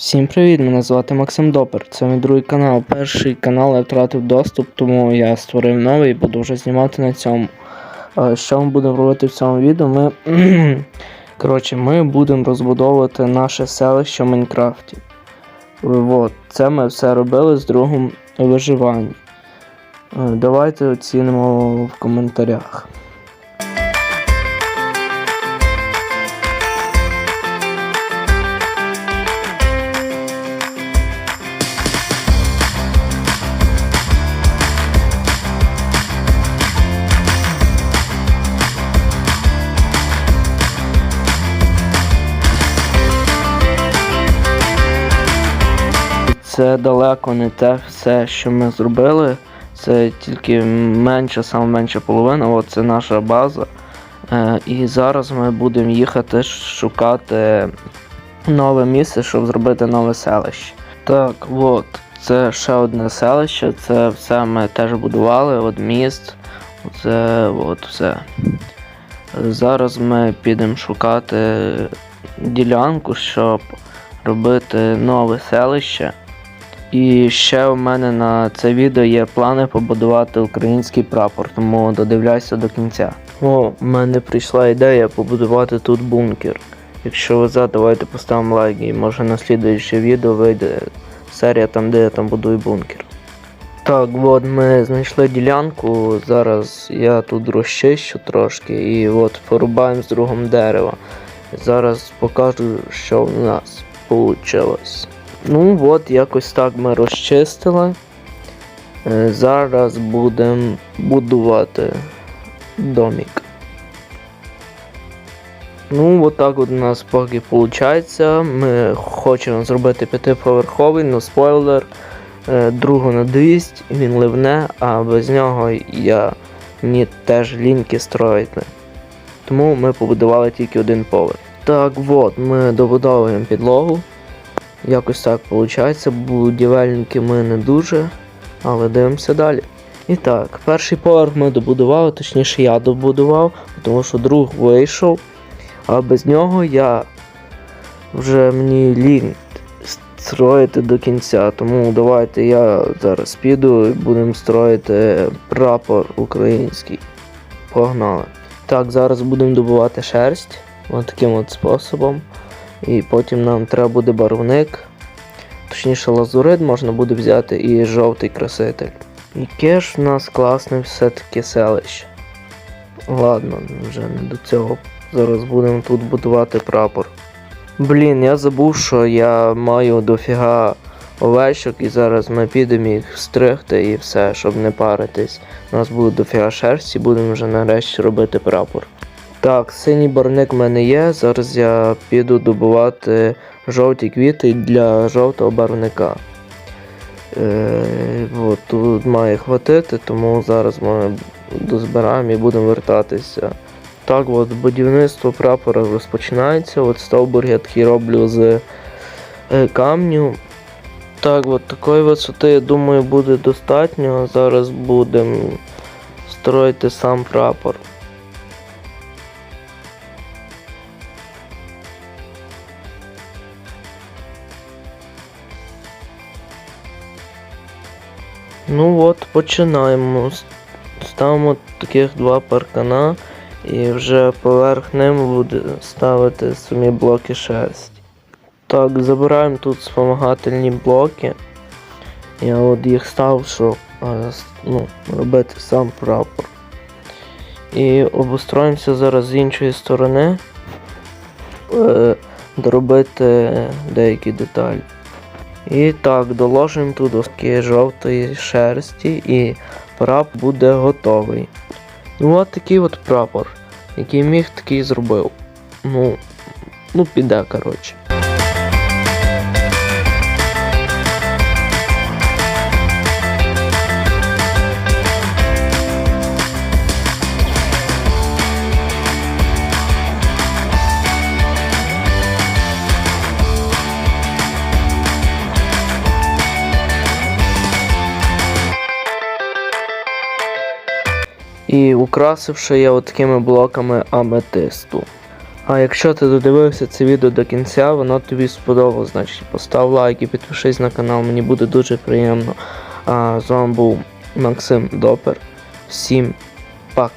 Всім привіт! Мене звати Максим Допер. Це мій другий канал. Перший канал я втратив доступ, тому я створив новий і буду вже знімати на цьому. Що ми будемо робити в цьому відео? Ми. Коротше, ми будемо розбудовувати наше селище в Майнкрафті. Вот. Це ми все робили з другом виживання. Е, Давайте оцінимо в коментарях. Це далеко не те все, що ми зробили. Це тільки менша, саме менша половина. От це наша база. Е, і зараз ми будемо їхати шукати нове місце, щоб зробити нове селище. Так, от, це ще одне селище. Це все ми теж будували, от міст. Це от все. Зараз ми підемо шукати ділянку, щоб робити нове селище. І ще у мене на це відео є плани побудувати український прапор, тому додивляйся до кінця. О, у мене прийшла ідея побудувати тут бункер. Якщо ви за, давайте поставимо лайк і може на слідуюче відео вийде серія там, де я там будую бункер. Так, от ми знайшли ділянку. Зараз я тут розчищу трошки і от порубаємо з другом дерева. Зараз покажу, що в нас вийшло. Ну от, якось так ми розчистили. Е, Зараз будемо будувати домик. Ну, от так от у нас поки виходить. Ми хочемо зробити п'ятиповерховий, но спойлер. е, Другу на 200, він ливне, а без нього я мені теж ліньки строїти. Тому ми побудували тільки один поверх. Так, от, ми добудовуємо підлогу. Якось так виходить. Будівельники ми не дуже, але дивимося далі. І так, перший поверх ми добудували, точніше я добудував, тому що друг вийшов, а без нього я вже мені лінь строїти до кінця. Тому давайте я зараз піду і будемо строїти прапор український. Погнали. Так, зараз будемо добувати шерсть. Ось таким от способом. І потім нам треба буде барвник. Точніше, лазурит можна буде взяти і жовтий краситель. Яке ж в нас класне все-таки селище. Ладно, вже не до цього. Зараз будемо тут будувати прапор. Блін, я забув, що я маю дофіга овечок і зараз ми підемо їх стригти і все, щоб не паритись. У нас буде дофіга шерсті, будемо вже нарешті робити прапор. Так, синій барник в мене є. Зараз я піду добувати жовті квіти для жовтого барвника. Е, от, тут має хватити, тому зараз ми дозбираємо і будемо вертатися. Так, от будівництво прапора розпочинається. От стовбур я такий роблю з е, камню. Так, от такої висоти, я думаю, буде достатньо. Зараз будемо строїти сам прапор. Ну от, починаємо. Ставимо таких два паркана і вже поверх ним буде ставити самі блоки шерсті. Так, забираємо тут спомагательні блоки. Я от їх став, щоб е, ну, робити сам прапор. І обустроїмося зараз з іншої сторони, е, доробити деякі деталі. І так, доложимо тут доски жовтої шерсті і прапор буде готовий. Ну от такий от прапор. Який міг, такий зробив. Ну, ну піде, коротше. І украсивши я от такими блоками аметисту. А якщо ти додивився це відео до кінця, воно тобі сподобалось, значить постав лайк і підпишись на канал, мені буде дуже приємно. А з вами був Максим Допер. Всім пока.